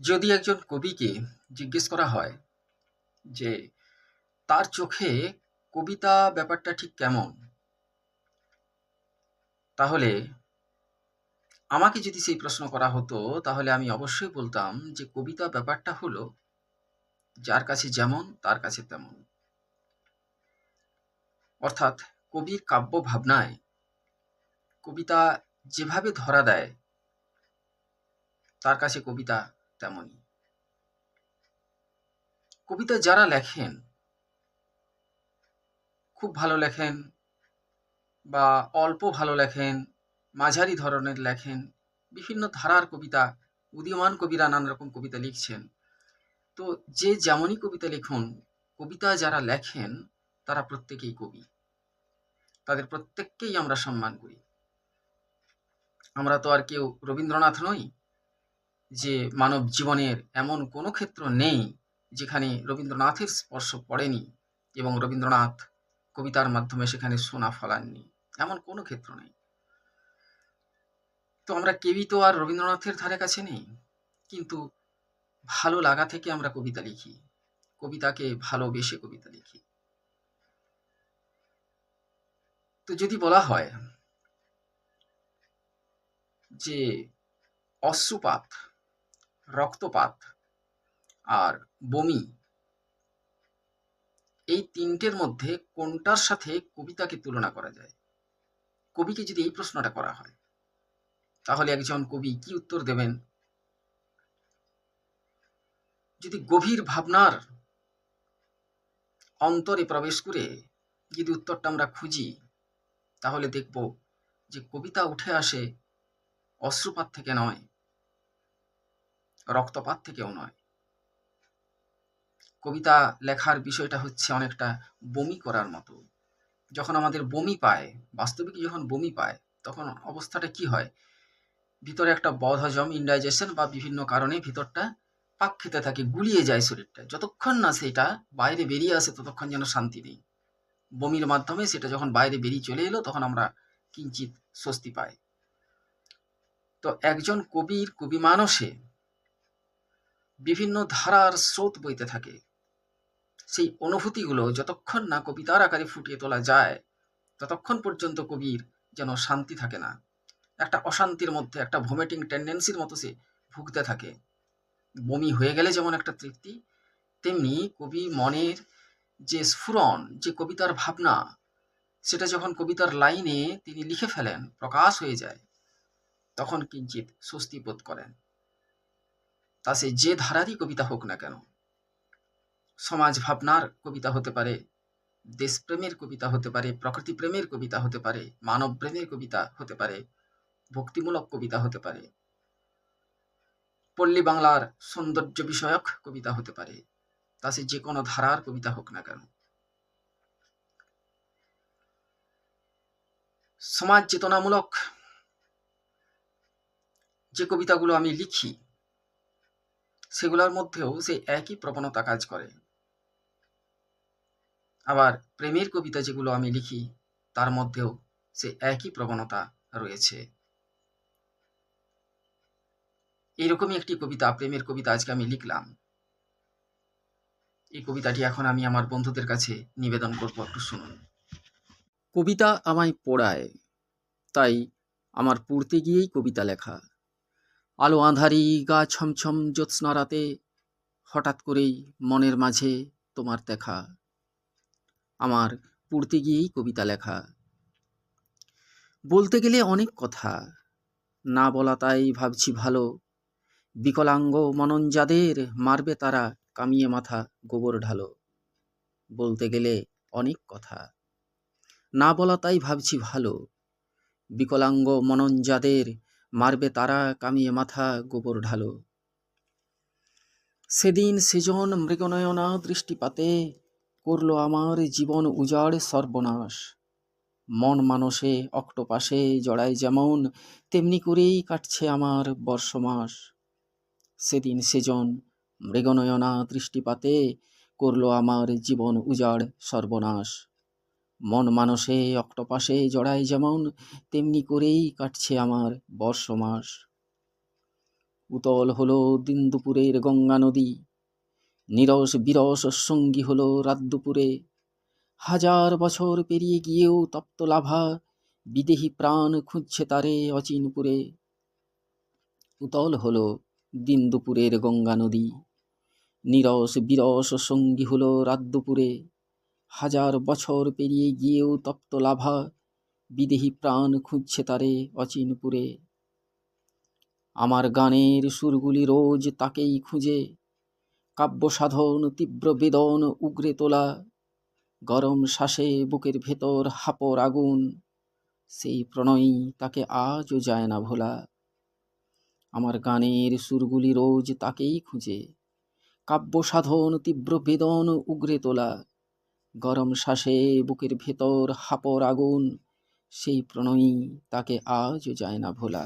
যদি একজন কবিকে জিজ্ঞেস করা হয় যে, তার চোখে কবিতা ব্যাপারটা ঠিক কেমন? তাহলে আমাকে যদি সেই প্রশ্ন করা হতো, তাহলে আমি অবশ্যই বলতাম যে, কবিতা ব্যাপারটা হলো যার কাছে যেমন, তার কাছে তেমন। অর্থাৎ কবির কাব্য ভাবনায় কবিতা যেভাবে ধরা দেয়, তার কাছে কবিতা তেমনই। কবিতা যারা লেখেন, খুব ভালো লেখেন বা অল্প ভালো লেখেন, মাঝারি ধরনের লেখেন, বিভিন্ন ধারার কবিতা, উদীয়মান কবিরা নানা রকম কবিতা লিখছেন। তো যে যেমনই কবিতা লিখুন, কবিতা যারা লেখেন, তারা প্রত্যেকেই কবি। তাদের প্রত্যেককেই আমরা সম্মান করি। আমরা তো আর কেউ রবীন্দ্রনাথ নই। যে মানব জীবনের এমন কোনো ক্ষেত্র নেই যেখানে রবীন্দ্রনাথের স্পর্শ পড়েনি এবং রবীন্দ্রনাথ কবিতার মাধ্যমে সেখানে সোনা ফলাননি, এমন কোনো ক্ষেত্র নেই। তো আমরা কেউই তো আর রবীন্দ্রনাথের ধারে কাছে নেই, কিন্তু ভালো লাগা থেকে আমরা কবিতা লিখি, কবিতাকে ভালোবেসে কবিতা লিখি। তো যদি বলা হয় যে অশ্রুপাত রক্তপাত আর বমি। এই তিনটের মধ্যে কোনটার সাথে কবিতাকে তুলনা করা যায়? কবিকে যদি এই প্রশ্নটা করা হয়, তাহলে একজন কবি কি উত্তর দেবেন? যদি গভীর ভাবনার অন্তরে প্রবেশ করে যদি উত্তরটা আমরা খুঁজি, তাহলে দেখব যে কবিতা উঠে আসে অশ্রুপাত থেকে নয় রক্তপাত থেকেও নয়। কবিতা লেখার বিষয়টা হচ্ছে অনেকটা বমি করার মতো। যখন আমাদের বমি পায় বাস্তবিক যখন বমি পায়, তখন অবস্থাটা কি হয়? ভিতরে একটা বদহজম ইন্ডাইজেশন বা বিভিন্ন কারণে ভিতরটা পাক খেতে থাকে, গুলিয়ে যায় শরীরটা। যতক্ষণ না সেটা বাইরে বেরিয়ে আসে, ততক্ষণ যেন শান্তি নেই। বমির মাধ্যমে সেটা যখন বাইরে বেরিয়ে চলে এলো, তখন আমরা কিঞ্চিত স্বস্তি পাই। তো একজন কবির, কবি মানসে বিভিন্ন ধারার স্রোত বইতে থাকে। সেই অনুভূতিগুলো যতক্ষণ না কবিতার আকারে ফুটিয়ে তোলা যায়, ততক্ষণ পর্যন্ত কবির যেন শান্তি থাকে না। একটা অশান্তির মধ্যে, একটা ভোমেটিং টেন্ডেন্সির মতো সে ভুগতে থাকে। বমি হয়ে গেলে যেমন একটা তৃপ্তি, তেমনি কবি মনের যে স্ফুরণ, যে কবিতার ভাবনা, সেটা যখন কবিতার লাইনে তিনি লিখে ফেলেন, প্রকাশ হয়ে যায়, তখন কিঞ্চিত স্বস্তি বোধ করেন। তা সে যে ধারারই কবিতা হোক না কেন, সমাজ ভাবনার কবিতা হতে পারে, দেশপ্রেমের কবিতা হতে পারে প্রকৃতি প্রেমের কবিতা হতে পারে মানব প্রেমের কবিতা হতে পারে, ভক্তিমূলক কবিতা হতে পারে, পল্লী বাংলার সৌন্দর্য বিষয়ক কবিতা হতে পারে, তা সে যে কোনো ধারার কবিতা হোক না কেন। সমাজ চেতনামূলক যে কবিতাগুলো আমি লিখি সেগুলোর মধ্যেও সেই একই প্রবণতা কাজ করে। আবার প্রেমের কবিতা যেগুলো আমি লিখি, তার মধ্যেও সে একই প্রবণতা রয়েছে। এইরকমই একটি কবিতা, প্রেমের কবিতা আজকে আমি লিখলাম। এই কবিতাটি এখন আমি আমার বন্ধুদের কাছে নিবেদন করব একটু শুনুন। কবিতা আমায় পড়ায়, তাই আমার পড়তে গিয়েই কবিতা লেখা। আলো আঁধারি গা ছমছম জ্যোৎস্না রাতে হঠাৎ করেই মনের মাঝে তোমার দেখা। আমার পড়তে গিয়েই কবিতা লেখা। বলতে গেলে অনেক কথা। না বলা তাই ভাবছি ভালো। বিকলাঙ্গ মনন যাদের মারবে তারা কামিয়ে মাথা গোবর ঢালো। বলতে গেলে অনেক কথা। না বলা তাই ভাবছি ভালো। বিকলাঙ্গ মনন যাদের মারবে তারা কামিয়ে মাথা গোবর ঢালো। সেদিন সেজন মৃগনয়না দৃষ্টিপাতে করল আমার জীবন উজাড় সর্বনাশ। মন মানসে অক্টোপাসে জড়ায় যেমন, তেমনি করেই কাটছে আমার বর্ষমাস। সেদিন সেজন মৃগনয়না দৃষ্টিপাতে করল আমার জীবন উজাড় সর্বনাশ। মন মানসে অক্টোপাসে জড়ায় যেমন, তেমনি করেই কাটছে আমার বর্ষমাস। উতল হলো দিন দুপুরের গঙ্গা নদী, নিরস বিরস সঙ্গী হলো রাত দুপুরে। হাজার বছর পেরিয়ে গিয়েও তপ্ত লাভা বিদেহী প্রাণ খুঁজছে তারে অচিনপুরে। উতল হলো দিন দুপুরের গঙ্গা নদী, নিরস বিরস সঙ্গী হলো রাত দুপুরে। হাজার বছর পেরিয়ে গিয়েও তপ্ত লাভা বিদেহী প্রাণ খুঁজছে তারে অচিনপুরে। আমার গানের সুরগুলি রোজ তাকেই খুঁজে কাব্য সাধন তীব্র বেদন উগরে তোলা, গরম শ্বাসে বুকের ভেতর হাপর আগুন, সেই প্রণয়ী তাকে আজও যায় না ভোলা। আমার গানের সুরগুলি রোজ তাকেই খুঁজে কাব্য সাধন তীব্র বেদন উগরে তোলা গরম শ্বাসে বুকের ভেতর হাপর আগুন সেই প্রণয়ী তাকে আজও যায় না ভোলা